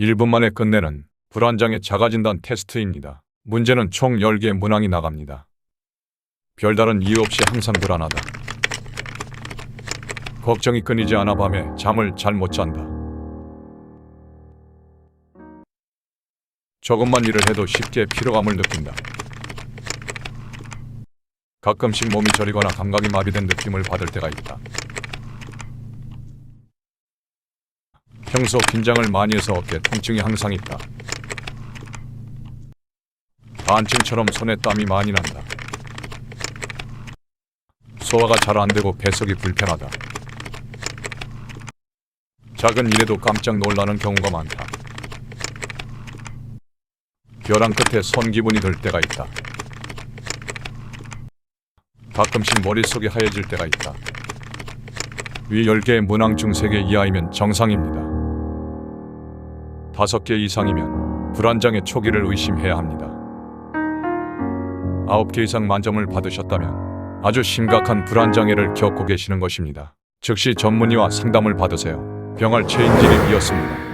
1분 만에 끝내는 불안장애 자가진단 테스트입니다. 문제는 총 10개 문항이 나갑니다. 별다른 이유 없이 항상 불안하다. 걱정이 끊이지 않아 밤에 잠을 잘 못 잔다. 조금만 일을 해도 쉽게 피로감을 느낀다. 가끔씩 몸이 저리거나 감각이 마비된 느낌을 받을 때가 있다. 평소 긴장을 많이 해서 어깨 통증이 항상 있다. 반증처럼 손에 땀이 많이 난다. 소화가 잘 안 되고 배속이 불편하다. 작은 일에도 깜짝 놀라는 경우가 많다. 벼랑 끝에 손 기분이 들 때가 있다. 가끔씩 머릿속이 하얘질 때가 있다. 위 10개의 문항 중 3개 이하이면 정상입니다. 5개 이상이면 불안장애 초기를 의심해야 합니다. 9개 이상 만점을 받으셨다면 아주 심각한 불안장애를 겪고 계시는 것입니다. 즉시 전문의와 상담을 받으세요. 병할 체인지님이었습니다.